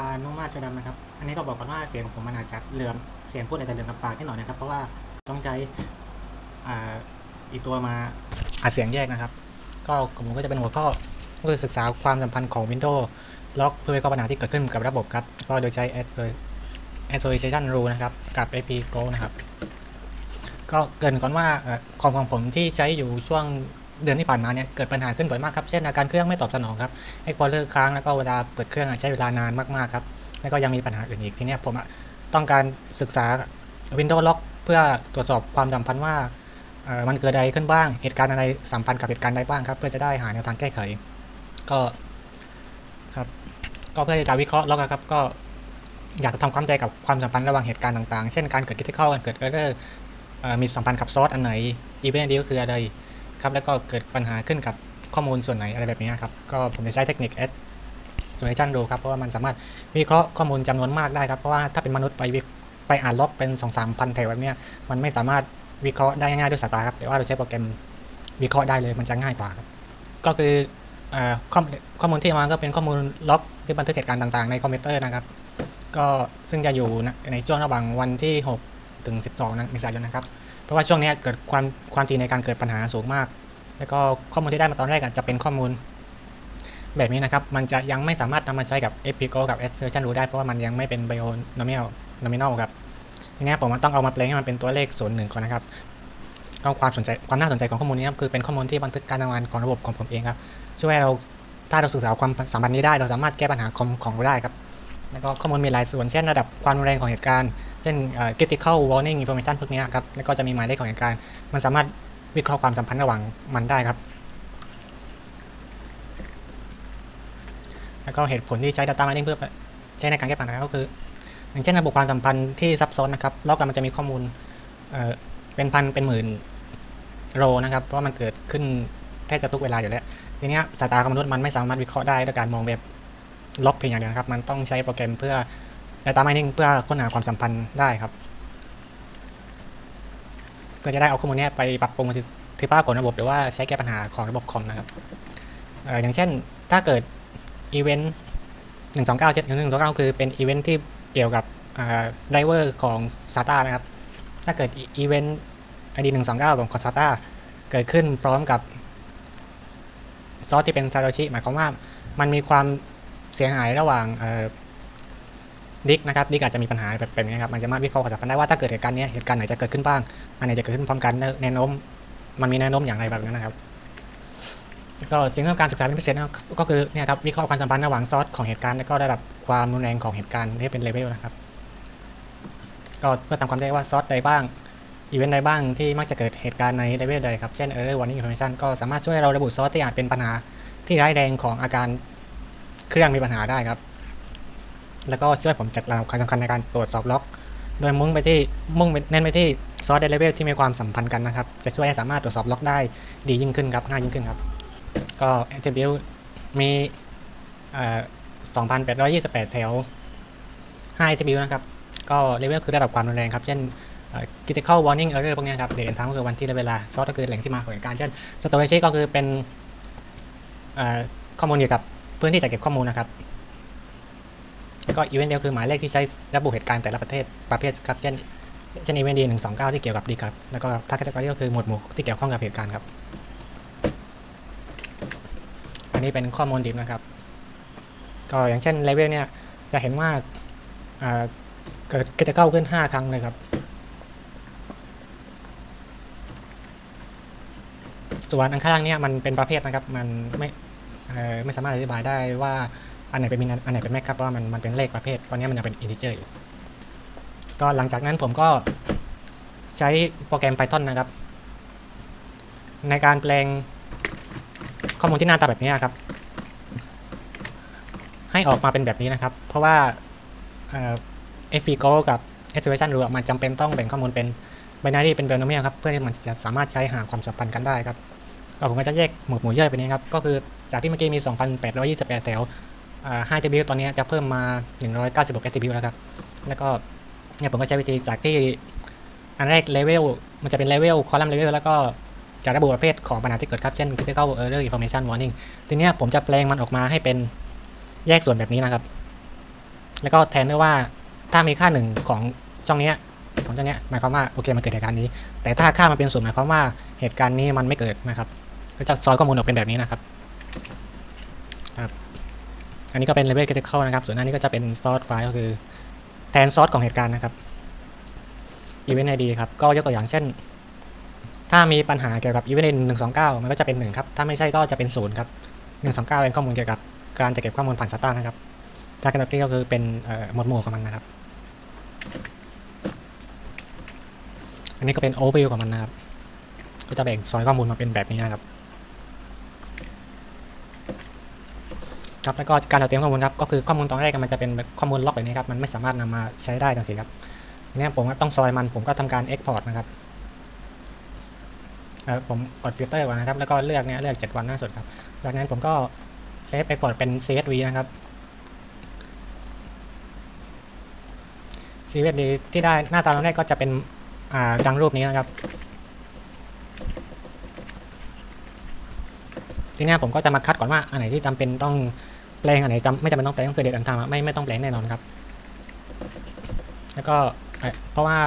านุ่มมาดจดำนะครับ อันนี้ก็บอกก่อนว่าเสียงของผมมันอาจจะเหลื่อม เสียงพูดอาจจะเหลื่อมกับปากนิดหน่อยนะครับ เพราะว่าต้องใช้อ่าอีกตัวมาอัดเสียงแยกนะครับ ก็ผมก็จะเป็นหัวข้อก็คือศึกษาความสัมพันธ์ของ Windows ล็อกเพื่อวิเคราะห์ปัญหาที่เกิดขึ้นกับระบบครับ ก็โดยใช้ Association Rule นะครับ กับ AP Go นะครับ ก็เกรินก่อนว่าคอมของผมที่ใช้อยู่ช่วง เดือนที่ผ่านมาเนี่ยเกิดปัญหาขึ้นบ่อยมากครับ เช่นอาการเครื่องไม่ตอบสนองครับไอ้พอเลอร์ค้างแล้วก็เวลาเปิดเครื่องใช้เวลานานมากๆครับแล้วก็ยังมีปัญหาอื่นอีกทีเนี้ยผมต้องการศึกษา Windows Lock เพื่อตรวจสอบความสัมพันธ์ว่ามันเกิดอะไรขึ้นบ้าง เหตุการณ์อะไรสัมพันธ์กับเหตุการณ์ใดบ้างครับ เพื่อจะได้หาแนวทางแก้ไข ก็ครับ ก็เพื่อจะวิเคราะห์ล็อกครับ ก็อยากจะทำความเข้าใจกับความสัมพันธ์ระหว่างเหตุการณ์ต่างๆ เช่นการเกิดคิดเข้าการเกิดเออร์มีสัมพันธ์กับซอสอันไหนอีเวนต์ดีก็คืออะไร ครับแล้วก็เกิดปัญหาขึ้นกับข้อมูลส่วนไหนอะไรแบบนี้ครับ ก็ผมจะใช้เทคนิค S ตัวให้ช่างดูครับ เพราะว่ามันสามารถวิเคราะห์ข้อมูลจำนวนมากได้ครับ เพราะว่าถ้าเป็นมนุษย์ไปไปอ่านล็อกเป็น2 3 0 0 0แถวแบบนี้มันไม่สามารถวิเคราะห์ได้ง่ายๆด้วยสายตาครับแต่ว่าเราใช้โปรแกรมวิเคราะห์ได้เลยมันจะง่ายกว่าครับก็คือข้อมข้อมูลที่มาก็เป็นข้อมูลล็อกที่บันทึกเหตุการณ์ต่างๆ ในคอมพิวเตอร์นะครับก็ซึ่งจะอยู่ในช่วงระหว่างวันที่ 6 ถึง 12นะเมษายนนะครับ เพราะว่าช่วงนี้เกิดความความถี่ในการเกิดปัญหาสูงมาก แล้วก็ข้อมูลที่ได้มาตอนแรกจะเป็นข้อมูล แบบนี้นะครับ มันจะยังไม่สามารถนำมาใช้กับ f p g o กับ Assertion Rule ได้เพราะว่ามันยังไม่เป็น Binomial Nominal ครับทีนี้ผมต้องเอามาแปลงให้มันเป็นตัวเลขศูนย์หนึ่งก่อนนะครับก็ความสนใจความน่าสนใจของข้อมูลนี้ครับคือเป็นข้อมูลที่บันทึกการทำงานของระบบของผมเองครับช่วยให้เราถ้าเราศึกษาความสัมพันธ์นี้ได้ เราสามารถแก้ปัญหาของของเราได้ครับแล้วก็ข้อมูลมีหลายส่วนเช่นระดับความรุนแรงของเหตุการณ์ เช่นเอ่อ critical warning information พวกนี้ครับแล้วก็จะมีหมายเลขของเหตุการณ์มันสามารถวิเคราะห์ความสัมพันธ์ระหว่างมันได้ครับ แล้วก็เหตุผลที่ใช้ data mining เพื่อใช้ในการแก้ปัญหาก็คือ อย่างเช่นระบบความสัมพันธ์ที่ซับซ้อนนะครับล็อกมันจะมีข้อมูลเเป็นพันเป็นหมื่นโรนะครับ เพราะมันเกิดขึ้นแทบจะทุกเวลาอยู่แล้ว ทีนี้สายตาของมนุษย์มันไม่สามารถวิเคราะห์ได้ด้วยการมองแบบลบเพียงอย่างเดียวนะครับ มันต้องใช้โปรแกรมเพื่อ data mining เพื่อค้นหาความสัมพันธ์ได้ครับเพื่อจะได้เอาข้อมูลนี้ไปปรับปรุงประสิทธิภาพของระบบ หรือว่าใช้แก้ปัญหาของระบบคอมนะครับอย่างเช่นถ้าเกิดอีเวนต์หนึ่งสองเก้าเจ็ดหนึ่งสองเก้าคือเป็นอีเวนต์ที่เกี่ยวกับไดเวอร์ของ SATA นะครับ ถ้าเกิดอีเวนต์ ID หนึ่งสองเก้าของ SATA เกิดขึ้นพร้อมกับซอสที่เป็นซาโตชิหมายความว่ามันมีความเสียหายระหว่าง ดิกนะครับดิกอาจจะมีปัญหาแบบแบบนี้ครับมันจะมาวิเคราะห์ความสัมพันได้ว่าถ้าเกิดเหตุการณ์นี้เหตุการณ์ไหนจะเกิดขึ้นบ้างอันไหนจะเกิดขึ้นพร้อมกันแนวโน้มมันมีแนวโน้มอย่างไรแบบนั้นนะครับก็สิ่งที่ต้องการศึกษาเป็นพิเศษก็คือเนี่ยครับวิเคราะห์ความสัมพันธ์ระหว่างซอสของเหตุการณ์และก็ระดับความรุนแรงของเหตุการณ์ที่เป็นเลเวลนะครับ ก็เพื่อทำความได้ว่าซอสใดบ้างอีเวนต์ใดบ้างที่มักจะเกิดเหตุการณ์ในเลเวลใดครับเช่น error warning information ก็สามารถช่วยเราระบุซอสที่อาจเป็นปัญหาที่ร้ายแรงของอาการเครื่องมีปัญหาได้ครับ แล้วก็ช่วยผมจัดลำดับความสำคัญในการตรวจสอบล็อก โดยมุ่งไปที่มุ่งเน้นไปที่ซอสในเลเวลที่มีความสัมพันธ์กันนะครับ จะช่วยให้สามารถตรวจสอบล็อกได้ดียิ่งขึ้นครับง่ายยิ่งขึ้นครับ ก็ attribute มี2,828 แถว5 attribute นะครับ ก็เลเวลคือระดับความรุนแรงครับ เช่น critical warning error พวกนี้ครับเดททางก็คือวันที่และเวลาซอสก็คือแหล่งที่มาของเหตุการณ์ เช่น storage ก็คือเป็นข้อมูลเกี่ยวกับพื้นที่จัดเก็บข้อมูลนะครับ ก็อีเวนต์เดียวคือหมายเลขที่ใช้ระบุเหตุการณ์แต่ละประเทศประเภทครับ เช่น เช่นอีเวนต์ดีหนึ่งสองเก้าที่เกี่ยวกับดีครับ แล้วก็ถ้าแคตตาล็อก็คือหมวดหมู่ที่เกี่ยวข้องกับเหตุการณ์ครับ อันนี้เป็นข้อมูลดิบนะครับ ก็อย่างเช่นเลเวลเนี่ยจะเห็นว่าเกิดกิจเข้าขึ้น 5 ครั้งเลยครับ ส่วนอันข้างเนี่ยมันเป็นประเภทนะครับ มันไม่ไม่สามารถอธิบายได้ว่า อันไหนเป็นมินอันไหนเป็นแม็กครับเพราะว่ามันมันเป็นเลขประเภทตอนนี้มันยังเป็นอินทิเจอร์อยู่ก็หลังจากนั้นผมก็ใช้โปรแกรม Python นะครับ ในการแปลงข้อมูลที่หน้าตาแบบนี้ครับ ให้ออกมาเป็นแบบนี้นะครับ เพราะว่าเอ่อ FPGO กับ Estimation Rule มันจำเป็นต้องแบ่งข้อมูลเป็น binary เป็น binomial ครับ เพื่อที่มันจะสามารถใช้หาความสัมพันธ์กันได้ครับผมก็จะแยกหมวดหมู่ย่อยไปนี้ครับ ก็คือจากที่เมื่อกี้มี 2,828 แถว อ่า5 TB ตอนนี้จะเพิ่มมา 196 TB แล้วครับ แล้วก็เนี่ยผมก็ใช้วิธีจากที่อันแรกเลเวลมันจะเป็นเลเวลคอลัมน์เลเวลแล้วก็จะระบุประเภทของปัญหาที่เกิดครับเช่น critical error information warning ทีนี้ผมจะแปลงมันออกมาให้เป็นแยกส่วนแบบนี้นะครับ แล้วก็แทนด้วยว่าถ้ามีค่าหนึ่งของช่องนี้ของช่องนี้หมายความว่าโอเคมันเกิดเหตุการณ์นี้ แต่ถ้าค่ามันเป็นศูนย์หมายความว่าเหตุการณ์นี้มันไม่เกิดนะครับ ก็จะซอยข้อมูลออกเป็นแบบนี้นะครับ อันนี้ก็เป็น level critical นะครับ ส่วนอันนี้ก็จะเป็น source file ก็คือแทนซอสของเหตุการณ์นะครับ event id ครับ ก็ยกตัวอย่างเช่น ถ้ามีปัญหาเกี่ยวกับ event id 129 มันก็จะเป็น 1 ครับ ถ้าไม่ใช่ก็จะเป็น 0 ครับ 129 เป็นข้อมูลเกี่ยวกับการจะเก็บข้อมูลผ่าน SATA นะครับถ้ากันนี้ก็คือเป็นหมวดหมู่ของมันนะครับ อันนี้ก็เป็น overview ของมันนะครับ ก็จะแบ่งซอยข้อมูลมาเป็นแบบนี้นะครับ ครับแล้วก็การเราเตรียมข้อมูลครับก็คือข้อมูลตอนแรกมันจะเป็นข้อมูลล็อกแบบนี้ครับมันไม่สามารถนำมาใช้ได้ทันทีครับทีนี้ผมก็ต้องซอยมันผมก็ทำการ export นะครับผมกดฟิลเตอร์ก่อนนะครับแล้วก็เลือกเนี่ยเลือก 7 วันหน้าสุดครับจากนั้นผมก็เซฟ export เป็น CSV นะครับ CSV ที่ได้หน้าตาตอนแรกก็จะเป็นอ่าดังรูปนี้นะครับทีนี้ผมก็จะมาคัดก่อนว่าอันไหนที่จำเป็นต้อง แปลงอันไหนจำไม่จำเป็นต้องแปลงก็คือเด็ดอันทำไม่ไม่ต้องแปลงแน่นอนครับ แล้วก็เพราะว่า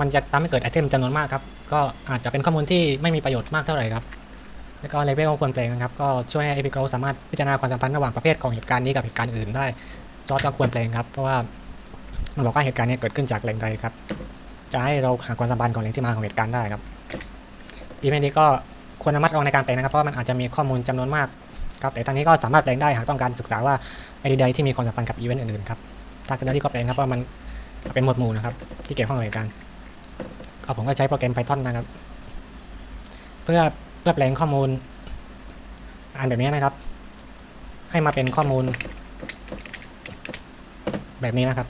มันจะทำให้เกิดไอเทมจำนวนมากครับ ก็อาจจะเป็นข้อมูลที่ไม่มีประโยชน์มากเท่าไหร่ครับ แล้วก็เลเวลควรแปลงนะครับ ก็ช่วยให้ Epic Grow สามารถพิจารณาความสัมพันธ์ระหว่างประเภทของเหตุการณ์นี้กับเหตุการณ์อื่นได้ซอสก็ควรแปลงครับ เพราะว่ามันบอกว่าเหตุการณ์นี้เกิดขึ้นจากแหล่งใดครับ จะให้เราหาความสัมพันธ์ของแหล่งที่มาของเหตุการณ์ได้ครับอีเมลนี้ก็ควรระมัดระวังในการแปลงนะครับ เพราะมันอาจจะมีข้อมูลจำนวนมาก ครับแต่ทางนี้ก็สามารถแปลงได้หากต้องการศึกษาว่าไอดีใดที่มีความสัมพันธ์กับอีเวนต์อื่นๆครับถ้าเกิดที่ก็แปลงครับว่ามันเป็นหมวดหมู่นะครับที่เกี่ยวข้องกับเหตุการณ์ก็ผมก็ใช้โปรแกรม Python นะครับ เพื่อเพื่อแปลงข้อมูลอันแบบนี้นะครับ ให้มาเป็นข้อมูล แบบนี้นะครับ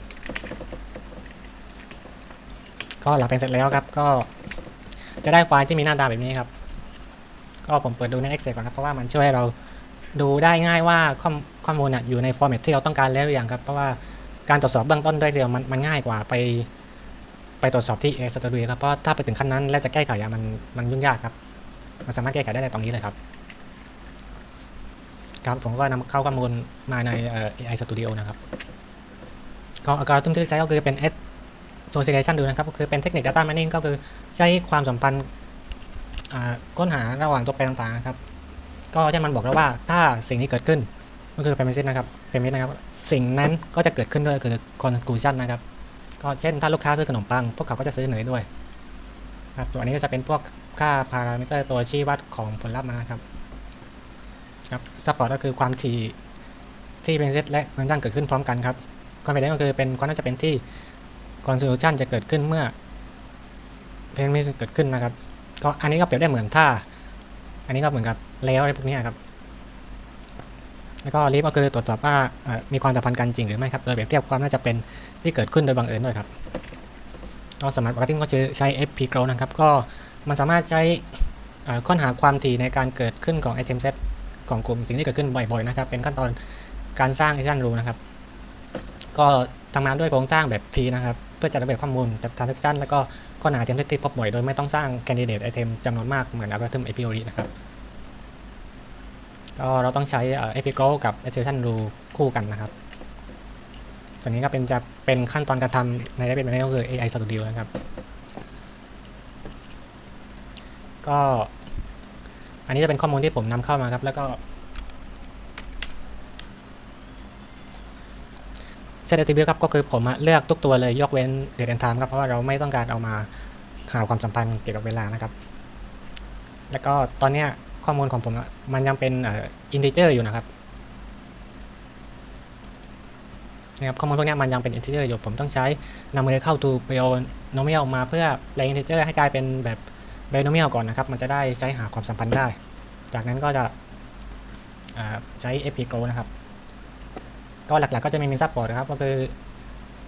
ก็หลังแปลงเสร็จแล้วครับ ก็จะได้ไฟล์ที่มีหน้าตาแบบนี้ครับ ก็ผมเปิดดูใน Excel ก่อนครับ เพราะว่ามันช่วยให้เรา ดูได้ง่ายว่าข้อมข้อมูลอยู่ในฟอร์แมตที่เราต้องการแล้วหรือยังครับ เพราะว่าการตรวจสอบเบื้องต้นด้วย Excel มันมันง่ายกว่าไป ไปตรวจสอบที่ a s t u d i o ครับ เพราะถ้าไปถึงขั้นนั้นแล้วจะแก้ไขมันมันยุ่งยากครับ มันสามารถแก้ไขได้ในตรงนี้เลยครับ ครับผมก็นำเข้าข้อมูลมาในเอ่อ AI Studio นะครับก็อัลกอริทึมที่ใช้ก็คือเป็น Association ดูนะครับก็คือเป็นเทคนิค Data Mining ก็คือใช้ความสัมพันธ์ค้นหาระหว่างตัวแปรต่างๆครับ ก็เช่นมันบอกแล้วว่าถ้าสิ่งนี้เกิดขึ้นก็คือ premise นะครับ premise นะครับ สิ่งนั้นก็จะเกิดขึ้นด้วยคือ conclusion นะครับ ก็เช่นถ้าลูกค้าซื้อขนมปัง พวกเขาก็จะซื้อเนยด้วยครับตัวอันนี้ก็จะเป็นพวกค่าพารามิเตอร์ตัวชี้วัดของผลลัพธ์มานะครับครับ support ก็คือความถี่ที่เป็นเซตและ conclusion เกิดขึ้นพร้อมกันครับ confidence ก็คือเป็นความน่าจะเป็นที่ conclusion จะเกิดขึ้นเมื่อ premise เกิดขึ้นนะครับ ก็อันนี้ก็เปรียบได้เหมือนถ้า อันนี้ก็เหมือนกับแล้วอะไรพวกนี้ครับ แล้วก็ลิฟก็คือตรวจสอบว่ามีความสัมพันธ์กันจริงหรือไม่ครับ โดยเปรียบเทียบความน่าจะเป็นที่เกิดขึ้นโดยบังเอิญด้วยครับก็สมาร์ทมาร์เก็ตติ้งก็จะใช้ FP Grow นะครับ ก็มันสามารถใช้ค้นหาความถี่ในการเกิดขึ้นของ item set ของกลุ่มสิ่งที่เกิดขึ้นบ่อยๆนะครับ เป็นขั้นตอนการสร้าง action rule นะครับ ก็ทำงานด้วยโครงสร้างแบบ T นะครับ เพื่อจัดระเบียบข้อมูลจัด transaction แล้วก็ค้นหา item set ที่พบบ่อยโดยไม่ต้องสร้าง candidate item จำนวนมากเหมือน algorithm a p o r i นะครับก็เราต้องใช้เอ่อ a p g r o w กับ exception rule คู่กันนะครับ ส่วนนี้ก็เป็นจะเป็นขั้นตอนการทำใน Rabbit Manual ก็คือ AI Studio นะครับ ก็อันนี้จะเป็นข้อมูลที่ผมนำเข้ามาครับ แล้วก็ Set Attribute ครับก็คือผมเลือกทุกตัวเลยยกเว้น Date and Time ครับเพราะว่าเราไม่ต้องการเอามาหาความสัมพันธ์เกี่ยวกับเวลานะครับ แล้วก็ตอนนี้ข้อมูลของผมมันยังเป็นเอ่อ integer อยู่นะครับนะครับข้อมูลพวกนี้มันยังเป็น integer อร์อยู่ผมต้องใช้นำมันเข้า to polynomial มาเพื่อแปลง integer ให้กลายเป็นแบบ binomial ก่อนนะครับ มันจะได้ใช้หาความสัมพันธ์ได้ จากนั้นก็จะใช้ fp grow นะครับ ก็หลักๆก็จะมี min support นะครับ ก็คือ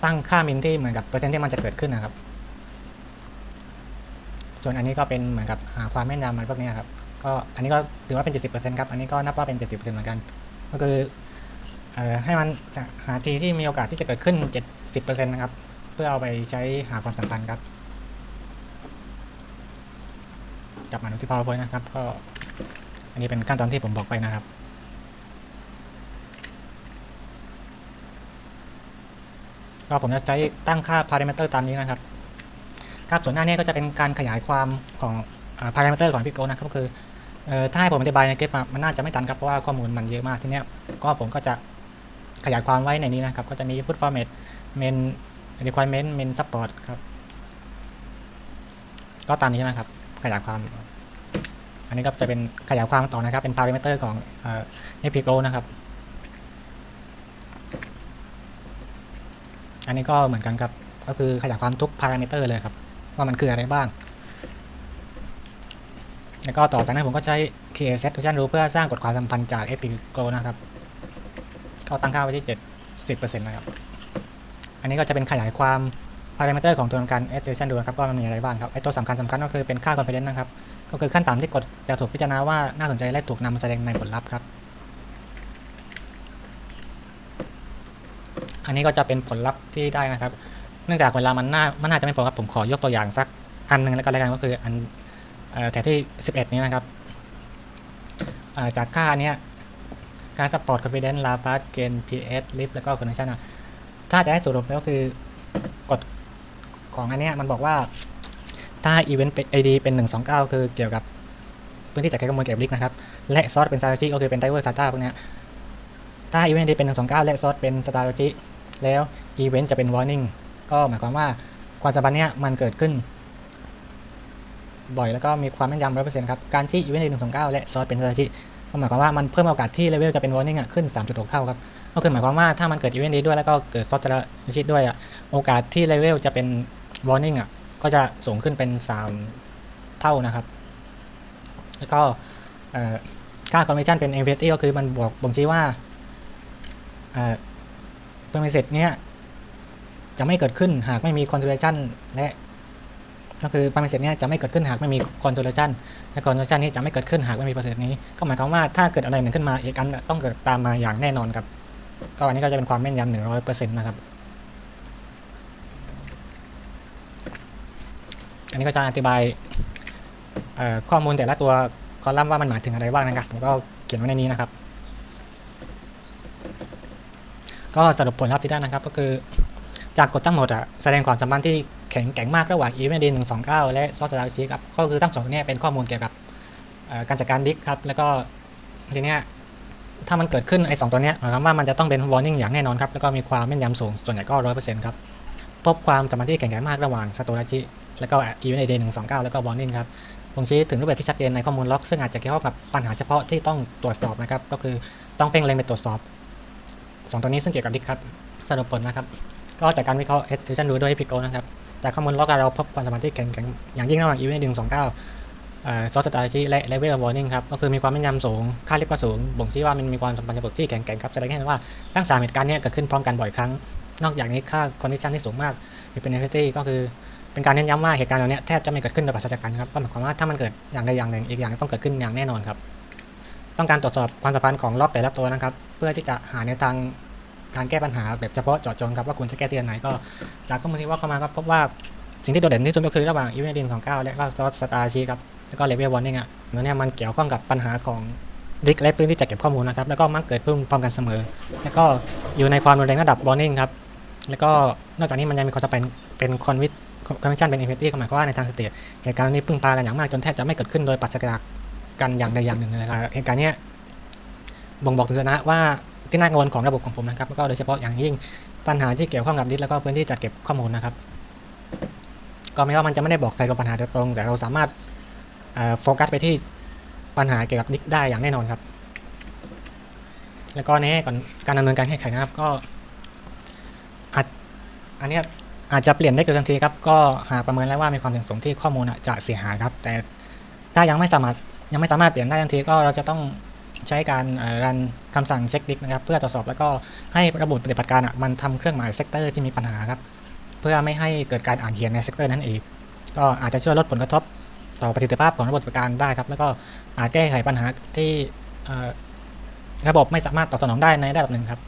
ตั้งค่า min ที่เหมือนกับเปอร์เซ็นต์ที่มันจะเกิดขึ้นนะครับ ส่วนอันนี้ก็เป็นเหมือนกับหาความแม่นยำอะไรพวกนี้ครับ ก็อันนี้ก็ถือว่าเป็น 70%ครับ อันนี้ก็นับว่าเป็น 70%เหมือนกัน ก็คือให้มันหาทีที่มีโอกาสที่จะเกิดขึ้น 70%นะครับ เพื่อเอาไปใช้หาความสัมพันธ์ครับกลับมาดูที่ PowerPoint นะครับ ก็อันนี้เป็นขั้นตอนที่ผมบอกไปนะครับ ก็ผมจะใช้ตั้งค่า parameter ตามนี้นะครับครับส่วนหน้านี้ก็จะเป็นการขยายความของอ่า parameter ของ Epic Go นะครับก็คืออถ้าให้ผมอธิบายในคลิปมันน่าจะไม่ทันครับเพราะว่าข้อมูลมันเยอะมากทีเนี้ยก็ผมก็จะขยายความไว้ในนี้นะครับ ก็จะมี input format main requirement main support ครับก็ตามนี้นะครับ ขยายความ อันนี้ก็จะเป็นขยายความต่อนะครับ เป็น parameter ของเอ่อ Epic Go นะครับ อันนี้ก็เหมือนกันครับ ก็คือขยายความทุก parameter เลยครับ ว่ามันคืออะไรบ้าง แล้วก็ต่อจากนั้นผมก็ใช้ create set function rule เพื่อสร้างกฎความสัมพันธ์จาก Epic Go นะครับ ก็ตั้งค่าไว้ที่70%นะครับ อันนี้ก็จะเป็นขยายความ parameter ของตัวการ extension rule ครับว่ามันมีอะไรบ้างครับ ไอตัวสำคัญสำคัญก็คือเป็นค่า confidence นะครับ ก็คือขั้นต่ำที่กฎจะถูกพิจารณาว่าน่าสนใจและถูกนำมาแสดงในผลลัพธ์ครับ อันนี้ก็จะเป็นผลลัพธ์ที่ได้นะครับ เนื่องจากเวลามันน่ามันน่าจะไม่พอครับผมขอยกตัวอย่างสักอันหนึ่งแล้วก็แล้วกันก็คืออันแถวที่ 11 นี้นะครับจากค่าเนี้ยการ support confidence l a p a s gain ps lift แล้วก็ connection อะถ้าจะให้สรุปแล้วก็คือกฎของอันเนี้ยมันบอกว่าถ้า event เป็น id เป็น 129 คือเกี่ยวกับพื้นที่จัดการข้อมูลเก็บลิกนะครับ และ source เป็น strategy ก็คือเป็น driver data พวกเนี้ยถ้า event id เป็น 129 และ source เป็น strategy แล้ว event จะเป็น warning ก็หมายความว่าความสัมพันธ์เนี้ยมันเกิดขึ้น บ่อยแล้วก็มีความแม่นยำร้อยเปอร์เซ็นต์ครับ การที่ event หนึ่งสองเก้าและซอสเป็นสถิติก็หมายความว่ามันเพิ่มโอกาสที่เลเวลจะเป็น warning อะขึ้น 3.6 เท่าครับก็คือหมายความว่าถ้ามันเกิด event นี้ด้วยแล้วก็เกิดซอสจะชิดด้วยอะโอกาสที่เลเวลจะเป็น warning อะก็จะสูงขึ้นเป็น 3 เท่านะครับ แล้วก็ค่า conversion เป็น infinity ก็คือมันบอกบ่งชี้ว่า p e r m i s s e เนี้ยจะไม่เกิดขึ้นหากไม่มี consolation และก็คือ p e r m i s s e เนี่ยจะไม่เกิดขึ้นหากไม่มี consolation และ consolation นี้จะไม่เกิดขึ้นหากไม่มี p e r m i s s e นี้ ก็หมายความว่าถ้าเกิดอะไรหนึ่งขึ้นมาอีกอันต้องเกิดตามมาอย่างแน่นอนครับ ก็อันนี้ก็จะเป็นความแม่นยำหนึ่งร้อยเปอร์เซ็นต์นะครับ อันนี้ก็จะอธิบายข้อมูลแต่ละตัวคอลัมน์ว่ามันหมายถึงอะไรบ้างนะครับผมก็เขียนไว้ในนี้นะครับ ก็สรุปผลลัพธ์ที่ได้นะครับก็คือจากกฎทั้งหมดอะแสดงความสัมพันธ์ที่แข็งแกร่งมากระหว่าง Event ID 129และ Source Data Sheet ครับก็คือทั้งสองเนี้เป็นข้อมูลเกี่ยวกับการจัดการดิสครับแล้วก็ทีเนี้ยถ้ามันเกิดขึ้นไอ้สองตัวเนี้ยหมายความว่ามันจะต้องเป็น warning อย่างแน่นอนครับแล้วก็มีความแม่นยำสูงส่วนใหญ่ก็100%ครับพบความสัมพันธ์ที่แข็งแกร่งมากระหว่าง Storage แล้วก็ Event ID 129แล้วก็ warning ครับบ่งชี้ถึงรูปแบบที่ชัดเจนในข้อมูลล็อกซึ่งอาจจะเกี่ยวข้องกับปัญหาเฉพาะที่ต้องตรวจสอบนะครับก็คือต้องเพ่งเล็งไปตรวจสอบ สองตัวนี้ซึ่งเกี่ยวกับดิครับสรุปผลนะครับ ก็จากการวิเคราะห์ execution rule ด้วย Epic Go นะครับ จากข้อมูลล็อกเราพบความสัมพันธ์ที่แข็งแกร่งอย่างยิ่งระหว่าง event 129เอ่งสอ source strategy และ level of warning ครับ ก็คือมีความแม่นยำสูง ค่าเรียกว่าสูง บ่งชี้ว่ามันมีความสัมพันธ์เฉพาะที่แข็งแกร่งครับ แสดงให้เห็นว่าทั้งสามเหตุการณ์นี้เกิดขึ้นพร้อมกันบ่อยครั้ง นอกจากนี้ค่า condition ที่สูงมาก infinity ก็คือเป็นการเน้นย้ำว่าเหตุการณ์เหล่านี้แทบจะไม่เกิดขึ้นโดยปราศจากกันครับ ก็หมายความว่าถ้ามันเกิดอย่างใดอย่างหนึ่งอีกอย่างต้องเกิดขึ้นอย่างแน่นอนครับ ต้องการตรวจสอบความสัมพันธ์ของล็อกแต่ละตัวนะครับ เพื่อที่จะหาแนวทางการแก้ปัญหาแบบเฉพาะเจาะจงครับว่าควรจะแก้ที่อันไหนก็ จากข้อมูลที่ว่าเข้ามาก็พบว่าสิ่งที่โดดเด่นที่สุดก็คือระหว่าง Event ID 29และก็ Source Star Sheet ครับแล้วก็ Level Warning อะเนื้อเนี่ยมันเกี่ยวข้องกับปัญหาของดิสและพื้นที่จัดเก็บข้อมูลนะครับแล้วก็มักเกิดขึ้นพร้อมกันเสมอ แล้วก็อยู่ในความรุนแรงระดับ Warning ครับแล้วก็นอกจากนี้มันยังมีความจำเป็นเป็นคอนวิทคอนวิชั่นเป็น infinity ก็หมายความว่าในทางสเตทเหตุการณ์นี้พึ่งพากันอย่างมากจนแทบจะไม่เกิดขึ้นโดยปราศจาก กันอย่างใดอย่างหนึ่งเลยนะครับเหตุการณ์นี้บ่งบอกถึงสถานะว่าที่น่ากังวลของระบบของผมนะครับแล้วก็โดยเฉพาะอย่างยิ่งปัญหาที่เกี่ยวข้องกับดิสแล้วก็พื้นที่จัดเก็บข้อมูลนะครับ ก็ไม่ว่ามันจะไม่ได้บอกใส่กับปัญหาโดยตรง แต่เราสามารถโฟกัสไปที่ปัญหาเกี่ยวกับดิสได้อย่างแน่นอนครับ แล้วก็ในแง่ก่อนการดำเนินการแก้ไขนะครับก็อาจอันนี้อาจจะเปลี่ยนได้เกิดทันทีครับ ก็หากประเมินแล้วว่ามีความเสี่ยงสูงที่ข้อมูลจะเสียหายครับ แต่ถ้ายังไม่สามารถ ยังไม่สามารถเปลี่ยนได้ทันทีก็เราจะต้องใช้การรันคำสั่งเช็คดิสนะครับ เพื่อตรวจสอบแล้วก็ให้ระบบปฏิบัติการมันทำเครื่องหมายเซกเตอร์ที่มีปัญหาครับ เพื่อไม่ให้เกิดการอ่านเขียนในเซกเตอร์นั้นเองก็อาจจะช่วยลดผลกระทบต่อประสิทธิภาพของระบบปฏิบัติการได้ครับ แล้วก็อาจแก้ไขปัญหาที่ระบบไม่สามารถตอบสนองได้ในระดับหนึ่งครับ